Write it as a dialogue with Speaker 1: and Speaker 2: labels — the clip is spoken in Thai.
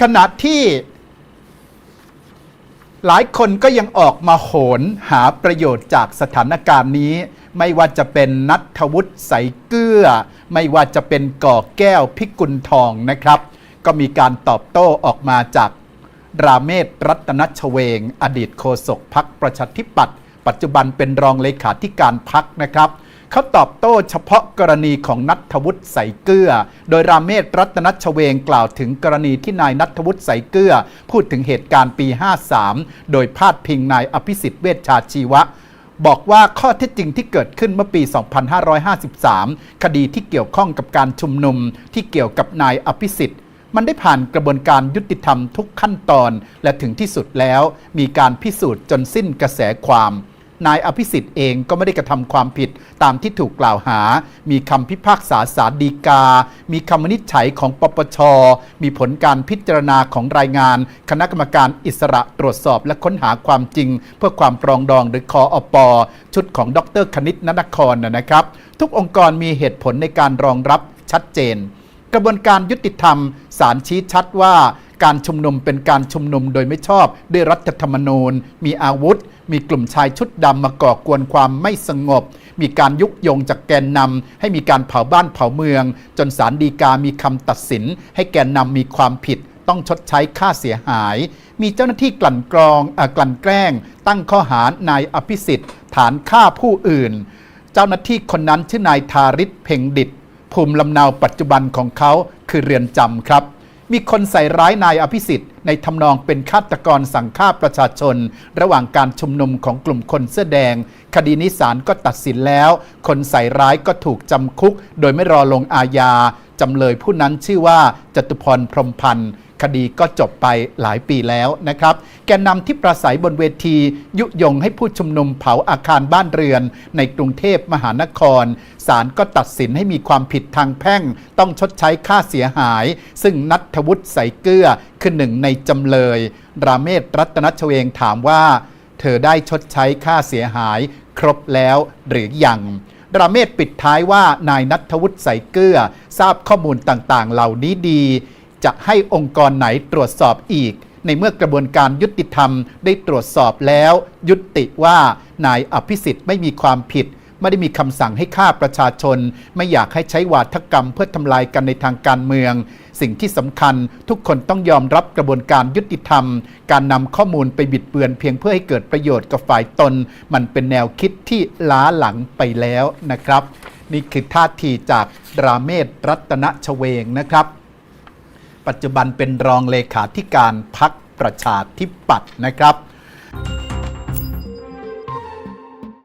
Speaker 1: ขณะที่หลายคนก็ยังออกมาโหนหาประโยชน์จากสถานการณ์นี้ ไม่ว่าจะเป็นนัทวุฒิใสเกื้อไม่ว่าจะเป็นก่อแก้วพิกุลทองนะครับ ก็มีการตอบโต้ออกมาจากราเมศรัตนชเวง อดีตโฆษกพักประชาธิปัตย์ปัจจุบันเป็นรองเลขาธิการพักนะครับ เขาตอบโต้เฉพาะกรณีของนัทวุฒิใสเกื้อโดยราเมศรัตนชเวงกล่าวถึงกรณีที่นายนัทวุฒิใสเกื้อพูดถึงเหตุการณ์ปี 53 โดยพาดพิงนายอภิสิทธิ์เวชชาชีวะ บอกว่าข้อเท็จจริงที่เกิดขึ้นเมื่อปี 2553 คดีที่เกี่ยวข้องกับการชุมนุมที่เกี่ยวกับนายอภิสิทธิ์มันได้ผ่านกระบวนการยุติธรรมทุกขั้นตอน และถึงที่สุดแล้ว มีการพิสูจน์จนสิ้นกระแสความ นายอภิสิทธิ์เองก็ไม่ได้กระทำความผิดตามที่ถูกกล่าวหา มีคำพิพากษาสารดีกา มีคำวินิจฉัยของปปช มีผลการพิจารณาของรายงาน คณะกรรมการอิสระตรวจสอบและค้นหาความจริง เพื่อความปรองดองหรือคออปชุดของดรคณิตนนครนะนะครับ ทุกองค์กรมีเหตุผลในการรองรับชัดเจน กระบวนการยุติธรรมศาลชี้ชัดว่า การชุมนุมเป็นการชุมนุมโดยไม่ชอบด้วยรัฐธรรมนูญ มีอาวุธ มีกลุ่มชายชุดดำมาก่อกวนความไม่สงบ มีการยุยงจากแกนนำให้มีการเผาบ้านเผาเมือง จนศาลฎีกามีคำตัดสิน ให้แกนนำมีความผิดต้องชดใช้ค่าเสียหาย มีเจ้าหน้าที่กลั่นกรองออกลั่นแกล้ง ตั้งข้อหานายอภิสิทธิ์ ฐานฆ่าผู้อื่น เจ้าหน้าที่คนนั้นชื่อนายทาริศเพ่งดิตภูมิลำเนาปัจจุบันของเขาคือเรือนจำครับ มีคนใส่ร้ายนายอภิสิทธิ์ในทำนองเป็นฆาตกรสั่งฆ่าประชาชน ระหว่างการชุมนุมของกลุ่มคนเสื้อแดง คดีนี้ศาลก็ตัดสินแล้ว คนใส่ร้ายก็ถูกจำคุก โดยไม่รอลงอาญาจำเลยผู้นั้นชื่อว่าจตุพรพรมพันธ์ คดีก็จบไปหลายปีแล้วนะครับ แกนนำที่ประสัยบนเวที ยุยงให้ผู้ชุมนุมเผาอาคารบ้านเรือน ในกรุงเทพมหานคร ศาลก็ตัดสินให้มีความผิดทางแพ่ง ต้องชดใช้ค่าเสียหาย ซึ่งนัทวุฒิใสเกลือคือหนึ่งในจำเลย ราเมศรัตนชเวงถามว่า เธอได้ชดใช้ค่าเสียหาย ครบแล้วหรือยังราเมศปิดท้ายว่านายนัทวุฒิใสเกลือ ทราบข้อมูลต่างๆ เหล่านี้ดี จะให้องค์กรไหนตรวจสอบอีก ในเมื่อกระบวนการยุติธรรมได้ตรวจสอบแล้ว ยุติว่านายอภิสิทธิ์ไม่มีความผิดไม่ได้มีคำสั่งให้ฆ่าประชาชน ไม่อยากให้ใช้วาทกรรมเพื่อทำลายกันในทางการเมือง สิ่งที่สำคัญทุกคนต้องยอมรับกระบวนการยุติธรรม การนำข้อมูลไปบิดเบือนเพียงเพื่อให้เกิดประโยชน์กับฝ่ายตน มันเป็นแนวคิดที่ล้าหลังไปแล้วนะครับ นี่คือท่าทีจากราเมศรัตนชเวงนะครับ ปัจจุบันเป็นรองเลขาธิการพักประชาธิปัตย์นะครับ